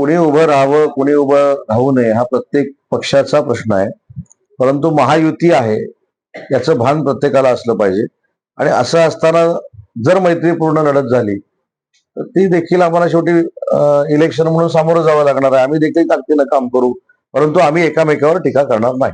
कुणी उभं राहावं कुणी उभं राहू नये हा प्रत्येक पक्षाचा प्रश्न आहे. परंतु महायुती आहे याचं भान प्रत्येकाला असलं पाहिजे. आणि असं असताना जर मैत्रीपूर्ण लढत झाली तर ती देखील आम्हाला शेवटी इलेक्शन म्हणून सामोरं जावं लागणार आहे. आम्ही देखील ताकदीनं काम करू परंतु आम्ही एकामेकावर टीका करणार नाही.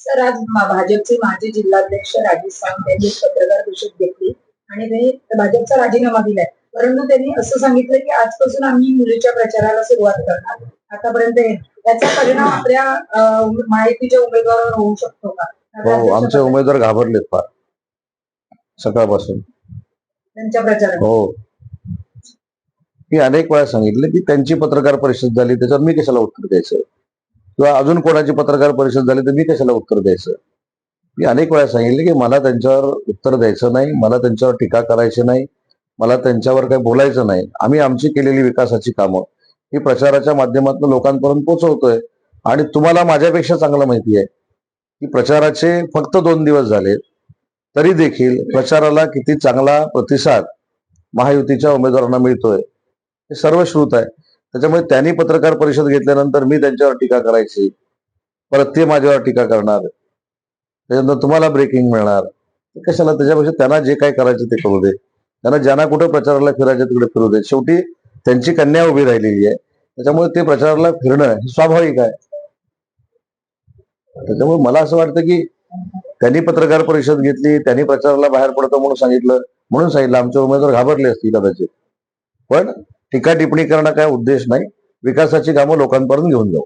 सर आज भाजपचे माजी जिल्हाध्यक्ष राजीव सावंत यांनी पत्रकार परिषद घेतली आणि त्यांनी भाजपचा राजीनामा दिलाय. परंतु त्यांनी असं सांगितलं की आजपासून आम्ही मुलीच्या प्रचाराला सुरुवात करणार. आतापर्यंत हे- त्याचा परिणाम आपल्या माहितीच्या उमेदवारावर होऊ शकतो का? हो आमचे उमेदवार घाबरलेत फार. सकाळपासून. त्यांच्या प्रचारात. हो. मी अनेक वेळा सांगितलं की त्यांची पत्रकार परिषद झाली त्याच्यावर मी कशाला उत्तर द्यायचं? किंवा अजून कोणाची पत्रकार परिषद झाली तर मी कशाला उत्तर द्यायचं? मी अनेक वेळा सांगितले की मला त्यांच्यावर उत्तर द्यायचं नाही मला त्यांच्यावर टीका करायची नाही. मला त्यांच्यावर काही बोलायचं नाही. आम्ही आमची केलेली विकासाची कामं. ही प्रचाराच्या माध्यमातून लोकांपर्यंत पोहोचवतोय. आणि तुम्हाला माझ्यापेक्षा चांगलं माहिती आहे की प्रचाराचे फक्त दोन दिवस झाले तरी देखील प्रचाराला किती चांगला प्रतिसाद महायुतीच्या उमेदवारांना मिळतोय हे सर्व श्रुत आहे. त्याच्यामुळे त्यांनी पत्रकार परिषद घेतल्यानंतर मी त्यांच्यावर टीका करायची परत ते माझ्यावर टीका करणार त्याच्यानंतर तुम्हाला ब्रेकिंग मिळणार. कशाला? त्याच्यापेक्षा त्यांना जे काय करायचं ते करू दे. त्यांना ज्यांना कुठे प्रचाराला फिरायचं तिकडे फिरू दे शेवटी त्यांची कन्या उभी राहिलेली आहे. त्याच्यामुळे ते प्रचाराला फिरणं हे स्वाभाविक आहे. त्याच्यामुळे मला असं वाटतं की त्यांनी पत्रकार परिषद घेतली त्यांनी प्रचाराला बाहेर पडतो म्हणून सांगितलं म्हणून सांगितलं. आमचे उमेदवार घाबरले असतील कदाचित. पण टीका टिप्पणी करणं काय उद्देश नाही. विकासाची कामं लोकांपर्यंत घेऊन जाऊ.